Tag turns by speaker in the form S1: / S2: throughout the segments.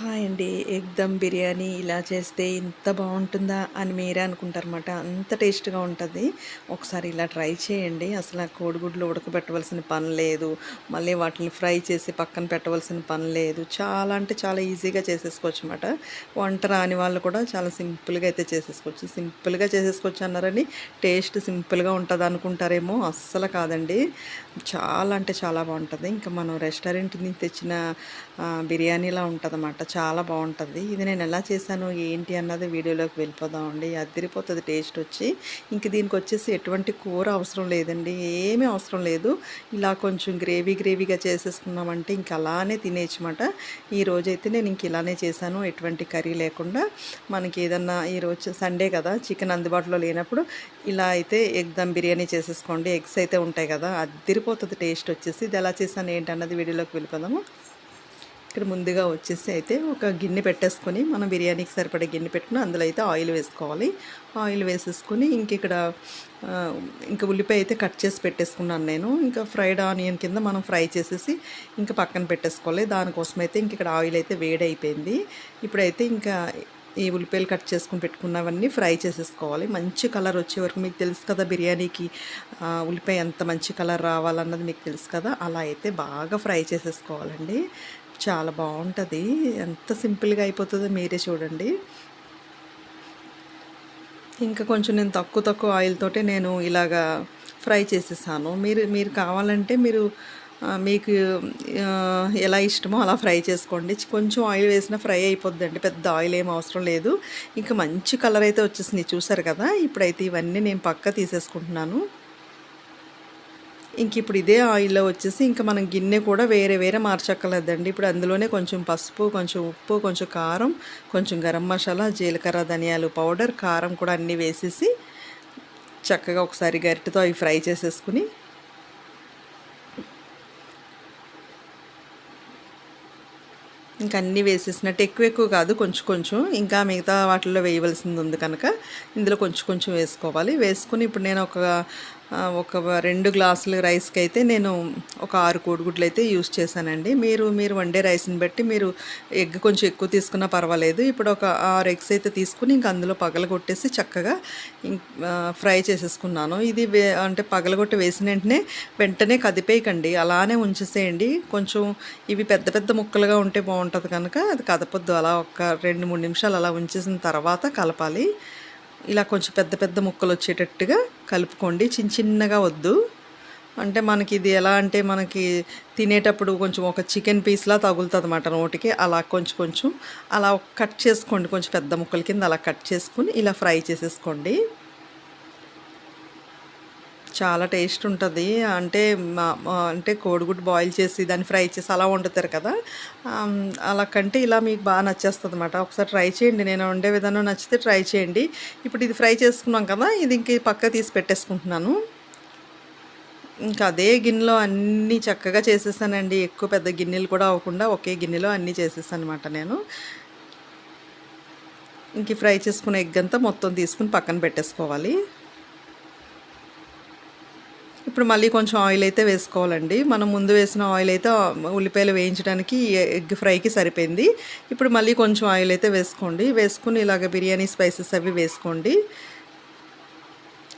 S1: Hi అండి. Egg dum biryani ఇలా చేస్తే ఇంత బాగుంటుందా అని మీరే అనుకుంటారన్నమాట. అంత టేస్ట్గా ఉంటుంది. ఒకసారి ఇలా ట్రై చేయండి. అసలు ఆ కోడిగుడ్లు ఉడకబెట్టవలసిన పని లేదు. మళ్ళీ వాటిని ఫ్రై చేసి పక్కన పెట్టవలసిన పని లేదు. చాలా అంటే చాలా ఈజీగా చేసేసుకోవచ్చు అనమాట వంట రాని వాళ్ళు కూడా చాలా సింపుల్గా అయితే చేసేసుకోవచ్చు. సింపుల్గా చేసేసుకోవచ్చు అన్నారని టేస్ట్ సింపుల్గా ఉంటుంది అనుకుంటారేమో. అస్సలు కాదండి. చాలా అంటే చాలా బాగుంటుంది. ఇంకా మనం రెస్టారెంట్ నుంచి తెచ్చిన బిర్యానీలా ఉంటుంది అన్నమాట చాలా బాగుంటుంది. ఇది నేను ఎలా చేశాను ఏంటి అన్నది వీడియోలోకి వెళ్ళిపోదామండి అదిరిపోతుంది టేస్ట్ వచ్చి. ఇంక దీనికి వచ్చేసి ఎటువంటి కూర అవసరం లేదండి. ఏమీ అవసరం లేదు. ఇలా కొంచెం గ్రేవీ గ్రేవీగా చేసేసుకున్నామంటే ఇంక అలానే తినేయచ్చమాట ఈ రోజైతే నేను ఇంక ఇలానే చేశాను. ఎటువంటి కర్రీ లేకుండా మనకి ఏదన్నా ఈరోజు సండే కదా చికెన్ అందుబాటులో లేనప్పుడు ఇలా అయితే ఎగ్ దమ్ బిర్యానీ చేసేసుకోండి. ఎగ్స్ అయితే ఉంటాయి కదా అదిరిపోతుంది టేస్ట్ వచ్చేసి. ఇది ఎలా చేశాను ఏంటన్నది వీడియోలోకి వెళ్ళిపోదాము. ఇక్కడ ముందుగా వచ్చేసి అయితే ఒక గిన్నె పెట్టేసుకొని మనం బిర్యానీకి సరిపడే గిన్నె పెట్టుకుని అందులో అయితే ఆయిల్ వేసుకోవాలి. ఆయిల్ వేసేసుకొని ఇంక ఇక్కడ ఇంకా ఉల్లిపాయ అయితే కట్ చేసి పెట్టేసుకున్నాను నేను. ఇంకా ఫ్రైడ్ ఆనియన్ కింద మనం ఫ్రై చేసేసి ఇంకా పక్కన పెట్టేసుకోవాలి. దానికోసం అయితే ఇంక ఇక్కడ ఆయిల్ అయితే వేడి అయిపోయింది ఇప్పుడైతే ఇంకా ఈ ఉల్లిపాయలు కట్ చేసుకుని పెట్టుకున్నవన్నీ ఫ్రై చేసేసుకోవాలి. మంచి కలర్ వచ్చే వరకు మీకు తెలుసు కదా బిర్యానీకి ఉల్లిపాయ ఎంత మంచి కలర్ రావాలన్నది మీకు తెలుసు కదా. అలా అయితే బాగా ఫ్రై చేసేసుకోవాలండి. చాలా బాగుంటుంది. ఎంత సింపుల్గా అయిపోతుందో మీరే చూడండి. ఇంకా కొంచెం నేను తక్కువ తక్కువ ఆయిల్ తోటే నేను ఇలాగా ఫ్రై చేసేసాను. మీరు మీరు కావాలంటే మీరు మీకు ఎలా ఇష్టమో అలా ఫ్రై చేసుకోండి. కొంచెం ఆయిల్ వేసినా ఫ్రై అయిపోద్దండి. పెద్ద ఆయిల్ ఏం అవసరం లేదు. ఇంకా మంచి కలర్ అయితే వచ్చేసింది. చూసారు కదా? ఇప్పుడైతే ఇవన్నీ నేను పక్క తీసేసుకుంటున్నాను. ఇంక ఇప్పుడు ఇదే ఆయిల్లో వచ్చేసి ఇంకా మనం గిన్నె కూడా వేరే వేరే మార్చక్కర్లేదండి. ఇప్పుడు అందులోనే కొంచెం పసుపు కొంచెం ఉప్పు కొంచెం కారం కొంచెం గరం మసాలా జీలకర్ర ధనియాలు పౌడర్ కారం కూడా అన్నీ వేసేసి చక్కగా ఒకసారి గరిటెతో అవి ఫ్రై చేసేసుకుని ఇంకా అన్నీ వేసేసినట్టు ఎక్కువ ఎక్కువ కాదు కొంచెం కొంచెం. ఇంకా మిగతా వాటిల్లో వేయవలసింది ఉంది కనుక ఇందులో కొంచెం కొంచెం వేసుకోవాలి. వేసుకుని ఇప్పుడు నేను ఒక ఒక రెండు గ్లాసుల రైస్కి అయితే నేను ఒక ఆరు కోడిగుడ్లు అయితే యూస్ చేశానండి. మీరు మీరు వండే రైస్ని బట్టి మీరు ఎగ్ కొంచెం ఎక్కువ తీసుకున్నా పర్వాలేదు. ఇప్పుడు ఒక ఆరు ఎగ్స్ అయితే తీసుకుని ఇంక అందులో పగలగొట్టేసి చక్కగా ఫ్రై చేసేసుకున్నాను. ఇది వే అంటే పగలగొట్టి వేసిన వెంటనే వెంటనే కదిపేయకండి. అలానే ఉంచేసేయండి. కొంచెం ఇవి పెద్ద పెద్ద ముక్కలుగా ఉంటే బాగుంటుంది కనుక అది కదపొద్దు. అలా ఒక రెండు మూడు నిమిషాలు అలా ఉంచేసిన తర్వాత కలపాలి. ఇలా కొంచెం పెద్ద పెద్ద ముక్కలు వచ్చేటట్టుగా కలుపుకోండి. చిన్న చిన్నగా వద్దు. అంటే మనకి ఇది ఎలా అంటే మనకి తినేటప్పుడు కొంచెం ఒక చికెన్ పీస్లా తగులుతుంది అన్నమాట నోటికి. అలా కొంచెం కొంచెం అలా కట్ చేసుకోండి. కొంచెం పెద్ద ముక్కల కింద అలా కట్ చేసుకుని ఇలా ఫ్రై చేసేసుకోండి. చాలా టేస్ట్ ఉంటుంది. అంటే మా- అంటే కోడిగుడ్డు బాయిల్ చేసి దాన్ని ఫ్రై చేసి అలా వండుతారు కదా. అలా కంటే ఇలా మీకు బాగా నచ్చేస్తుంది అనమాట ఒకసారి ట్రై చేయండి. నేను వండే విధానం నచ్చితే ట్రై చేయండి. ఇప్పుడు ఇది ఫ్రై చేసుకున్నాం కదా ఇది ఇంక పక్క తీసి పెట్టేసుకుంటున్నాను. ఇంకా అదే గిన్నెలో అన్నీ చక్కగా చేసేసానండి. ఎక్కువ పెద్ద గిన్నెలు కూడా అవ్వకుండా ఒకే గిన్నెలో అన్నీ చేసేసాను అనమాట నేను. ఇంక ఫ్రై చేసుకున్న ఎగ్ అంతా మొత్తం తీసుకుని పక్కన పెట్టేసుకోవాలి. ఇప్పుడు మళ్ళీ కొంచెం ఆయిల్ అయితే వేసుకోవాలండి. మనం ముందు వేసిన ఆయిల్ అయితే ఉల్లిపాయలు వేయించడానికి ఎగ్ ఫ్రైకి సరిపోయింది. ఇప్పుడు మళ్ళీ కొంచెం ఆయిల్ అయితే వేసుకోండి. వేసుకుని ఇలాగ బిర్యానీ స్పైసెస్ అవి వేసుకోండి.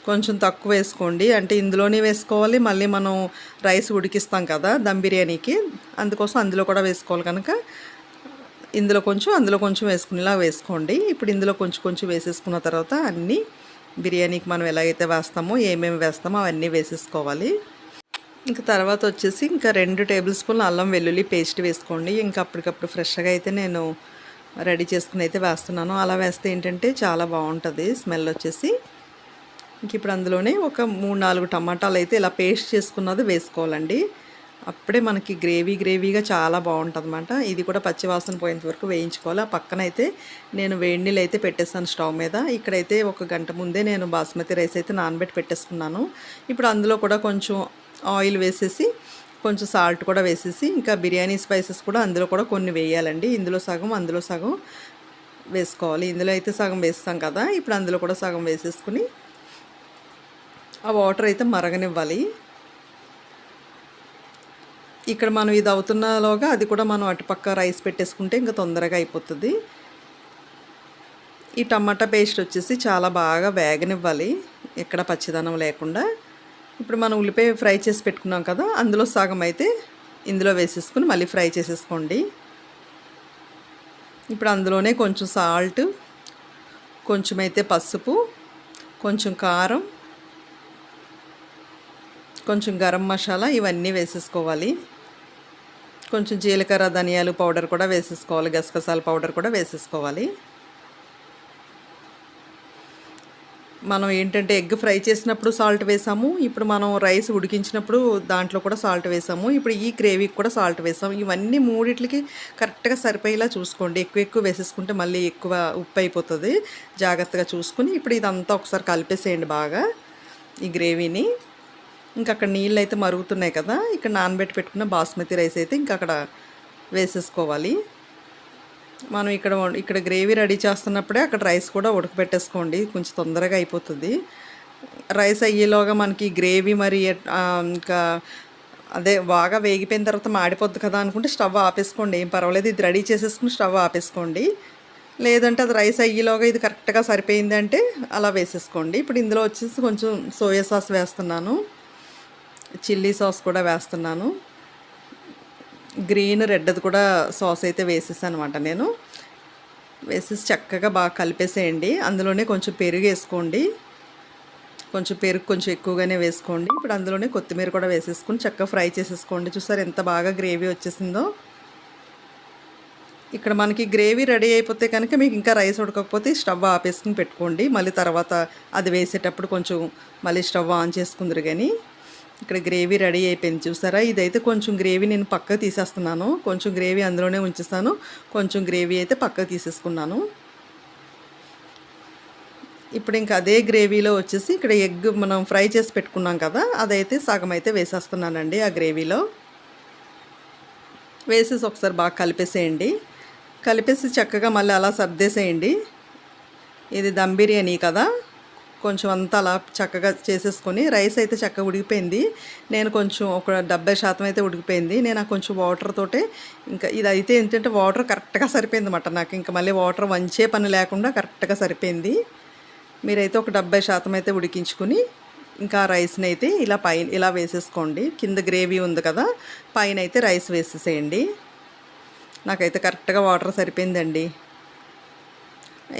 S1: కొంచెం తక్కువ వేసుకోండి. అంటే ఇందులోనే వేసుకోవాలి. మళ్ళీ మనం రైస్ ఉడికిస్తాం కదా దమ్ బిర్యానీకి. అందుకోసం అందులో కూడా వేసుకోవాలి కనుక. ఇందులో కొంచెం అందులో కొంచెం వేసుకునేలా వేసుకోండి. ఇప్పుడు ఇందులో కొంచెం కొంచెం వేసేసుకున్న తర్వాత అన్నీ బిర్యానీకి మనం ఎలాగైతే వేస్తామో ఏమేమి వేస్తామో అవన్నీ వేసేసుకోవాలి. ఇంకా తర్వాత వచ్చేసి ఇంకా రెండు టేబుల్ స్పూన్లు అల్లం వెల్లుల్లి పేస్ట్ వేసుకోండి. ఇంకా అప్పటికప్పుడు ఫ్రెష్గా అయితే నేను రెడీ చేసుకుని అయితే వేస్తున్నాను. అలా వేస్తే ఏంటంటే చాలా బాగుంటుంది స్మెల్ వచ్చేసి. ఇంక ఇప్పుడు అందులోనే ఒక మూడు నాలుగు టమాటాలు అయితే ఇలా పేస్ట్ చేసుకున్నది వేసుకోవాలండి. అప్పుడే మనకి గ్రేవీ గ్రేవీగా చాలా బాగుంటుంది అనమాట ఇది కూడా పచ్చివాసన పోయేంత వరకు వేయించుకోవాలి. ఆ పక్కన అయితే నేను వేడి నీళ్ళు అయితే పెట్టేస్తాను స్టవ్ మీద. ఇక్కడైతే ఒక గంట ముందే నేను బాస్మతి రైస్ అయితే నానబెట్టి పెట్టేసుకున్నాను. ఇప్పుడు అందులో కూడా కొంచెం ఆయిల్ వేసేసి కొంచెం సాల్ట్ కూడా వేసేసి ఇంకా బిర్యానీ స్పైసెస్ కూడా అందులో కూడా కొన్ని వేయాలండి. ఇందులో సగం అందులో సగం వేసుకోవాలి. ఇందులో అయితే సగం వేస్తాం కదా. ఇప్పుడు అందులో కూడా సగం వేసేసుకుని ఆ వాటర్ అయితే మరగనివ్వాలి. ఇక్కడ మనం ఇది అవుతున్నలోగా అది కూడా మనం అటుపక్క రైస్ పెట్టేసుకుంటే ఇంకా తొందరగా అయిపోతుంది. ఈ టమాటా పేస్ట్ వచ్చేసి చాలా బాగా వేగనివ్వాలి ఎక్కడ పచ్చిదనం లేకుండా. ఇప్పుడు మనం ఉల్లిపాయ ఫ్రై చేసి పెట్టుకున్నాం కదా అందులో సగం అయితే ఇందులో వేసేసుకుని మళ్ళీ ఫ్రై చేసేసుకోండి. ఇప్పుడు అందులోనే కొంచెం సాల్ట్ కొంచెం అయితే పసుపు కొంచెం కారం కొంచెం గరం మసాలా ఇవన్నీ వేసేసుకోవాలి. కొంచెం జీలకర్ర ధనియాలు పౌడర్ కూడా వేసేసుకోవాలి. గసగసాల పౌడర్ కూడా వేసేసుకోవాలి. మనం ఏంటంటే ఎగ్ ఫ్రై చేసినప్పుడు సాల్ట్ వేసాము. ఇప్పుడు మనం రైస్ ఉడికించినప్పుడు దాంట్లో కూడా సాల్ట్ వేసాము. ఇప్పుడు ఈ గ్రేవీకి కూడా సాల్ట్ వేసాము. ఇవన్నీ మూడిట్లకి కరెక్ట్గా సరిపోయేలా చూసుకోండి. ఎక్కువ ఎక్కువ వేసేసుకుంటే మళ్ళీ ఎక్కువ ఉప్పు అయిపోతుంది. జాగ్రత్తగా చూసుకుని ఇప్పుడు ఇదంతా ఒకసారి కలిపేసేయండి బాగా ఈ గ్రేవీని. ఇంకా అక్కడ నీళ్ళు అయితే మరుగుతున్నాయి కదా ఇక్కడ నానబెట్టి పెట్టుకున్న బాస్మతి రైస్ అయితే ఇంకా అక్కడ వేసేసుకోవాలి. మనం ఇక్కడ ఇక్కడ గ్రేవీ రెడీ చేస్తున్నప్పుడే అక్కడ రైస్ కూడా ఉడకబెట్టేసుకోండి కొంచెం తొందరగా అయిపోతుంది. రైస్ అయ్యేలోగా మనకి గ్రేవీ మరి ఇంకా అదే బాగా వేగిపోయిన తర్వాత మాడిపోద్ది కదా అనుకుంటే స్టవ్ ఆపేసుకోండి ఏం పర్వాలేదు ఇది రెడీ చేసేసుకుని స్టవ్ ఆపేసుకోండి. లేదంటే అది రైస్ అయ్యేలోగా ఇది కరెక్ట్గా సరిపోయిందంటే అలా వేసేసుకోండి. ఇప్పుడు ఇందులో వచ్చేసి కొంచెం సోయా సాస్ వేస్తున్నాను. చిల్లీ సాస్ కూడా వేస్తున్నాను. గ్రీన్ రెడ్ది కూడా సాస్ అయితే వేసేసాను అనమాట నేను. వేసేసి చక్కగా బాగా కలిపేసేయండి. అందులోనే కొంచెం పెరుగు వేసుకోండి. కొంచెం పెరుగు కొంచెం ఎక్కువగానే వేసుకోండి. ఇప్పుడు అందులోనే కొత్తిమీర కూడా వేసేసుకొని చక్కగా ఫ్రై చేసేసుకోండి. చూసారు ఎంత బాగా గ్రేవీ వచ్చేసిందో. ఇక్కడ మనకి గ్రేవీ రెడీ అయిపోతే కనుక మీకు ఇంకా రైస్ ఉడకకపోతే స్టవ్ ఆపేసుకుని పెట్టుకోండి. మళ్ళీ తర్వాత అది వేసేటప్పుడు కొంచెం మళ్ళీ స్టవ్ ఆన్ చేసుకుందరు కానీ ఇక్కడ గ్రేవీ రెడీ అయిపోయింది చూసారా? ఇదైతే కొంచెం గ్రేవీ నేను పక్కకు తీసేస్తున్నాను. కొంచెం గ్రేవీ అందులోనే ఉంచేస్తాను. కొంచెం గ్రేవీ అయితే పక్కకు తీసేసుకున్నాను. ఇప్పుడు ఇంకా అదే గ్రేవీలో వచ్చేసి ఇక్కడ ఎగ్ మనం ఫ్రై చేసి పెట్టుకున్నాం కదా అదైతే సగం అయితే వేసేస్తున్నానండి ఆ గ్రేవీలో. వేసేసి ఒకసారి బాగా కలిపేసేయండి. కలిపేసి చక్కగా మళ్ళీ అలా సర్దేసేయండి. ఇది దమ్ బిర్యానీ కదా. కొంచెం అంతా అలా చక్కగా చేసేసుకొని రైస్ అయితే చక్కగా ఉడికిపోయింది. నేను కొంచెం ఒక డెబ్బై శాతం అయితే ఉడికిపోయింది. నేను కొంచెం వాటర్ తోటే ఇంకా ఇది అయితే ఏంటంటే వాటర్ కరెక్ట్గా సరిపోయింది అనమాట నాకు. ఇంకా మళ్ళీ వాటర్ వంచే పని లేకుండా కరెక్ట్గా సరిపోయింది. మీరైతే ఒక డెబ్బై శాతం అయితే ఉడికించుకుని ఇంకా రైస్ని అయితే ఇలా పైన ఇలా వేసేసుకోండి. కింద గ్రేవీ ఉంది కదా పైన అయితే రైస్ వేసేసేయండి. నాకైతే కరెక్ట్గా వాటర్ సరిపోయిందండి.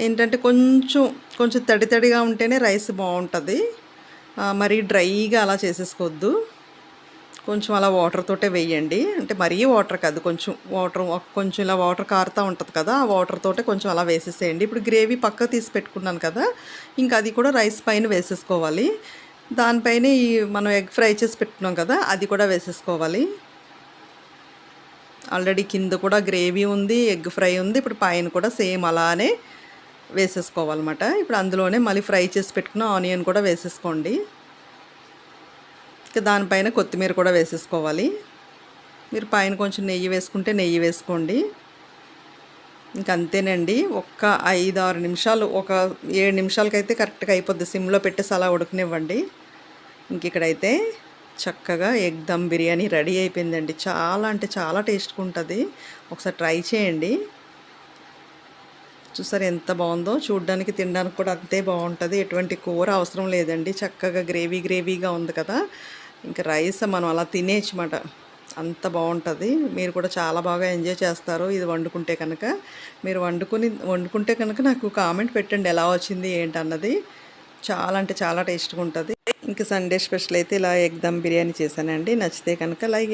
S1: ఏంటంటే కొంచెం కొంచెం తడి తడిగా ఉంటేనే రైస్ బాగుంటుంది. మరీ డ్రైగా అలా చేసేసుకోవద్దు. కొంచెం అలా వాటర్ తోటే వేయండి. అంటే మరీ వాటర్ కాదు కొంచెం వాటర్ కొంచెం ఇలా వాటర్ కారుతూ ఉంటుంది కదా ఆ వాటర్ తోటే కొంచెం అలా వేసేసేయండి. ఇప్పుడు గ్రేవీ పక్క తీసి పెట్టుకున్నాను కదా ఇంకా అది కూడా రైస్ పైన వేసేసుకోవాలి. దానిపైన ఈ మనం ఎగ్ ఫ్రై చేసి పెట్టుకున్నాం కదా అది కూడా వేసేసుకోవాలి. ఆల్రెడీ కింద కూడా గ్రేవీ ఉంది ఎగ్ ఫ్రై ఉంది ఇప్పుడు పైన కూడా సేమ్ అలానే వేసేసుకోవాలన్నమాట. ఇప్పుడు అందులోనే మళ్ళీ ఫ్రై చేసి పెట్టుకున్న ఆనియన్ కూడా వేసేసుకోండి. ఇంకా దానిపైన కొత్తిమీర కూడా వేసేసుకోవాలి. మీరు పైన కొంచెం నెయ్యి వేసుకుంటే నెయ్యి వేసుకోండి. ఇంక అంతేనండి. ఒక్క ఐదు ఆరు నిమిషాలు ఒక ఏడు నిమిషాలకైతే కరెక్ట్గా అయిపోద్ది. సిమ్లో పెట్టేసి అలా ఉడకనివ్వండి. ఇంక ఇక్కడైతే చక్కగా ఎగ్ దమ్ బిర్యానీ రెడీ అయిపోయిందండి. చాలా అంటే చాలా టేస్ట్గా ఉంటుంది. ఒకసారి ట్రై చేయండి. చూసారు ఎంత బాగుందో. చూడ్డానికి తినడానికి కూడా అంతే బాగుంటుంది. ఎటువంటి కూర అవసరం లేదండి. చక్కగా గ్రేవీ గ్రేవీగా ఉంది కదా. ఇంకా రైస్ మనం అలా తినేయచ్చమాట అంత బాగుంటుంది. మీరు కూడా చాలా బాగా ఎంజాయ్ చేస్తారు. ఇది వండుకుంటే కనుక. మీరు వండుకుని వండుకుంటే కనుక నాకు కామెంట్ పెట్టండి ఎలా వచ్చింది ఏంటన్నది చాలా అంటే చాలా టేస్ట్గా ఉంటుంది. ఇంకా సండే స్పెషల్ అయితే ఇలా ఎగ్ దమ్ బిర్యానీ చేశానండి. నచ్చితే కనుక లైక్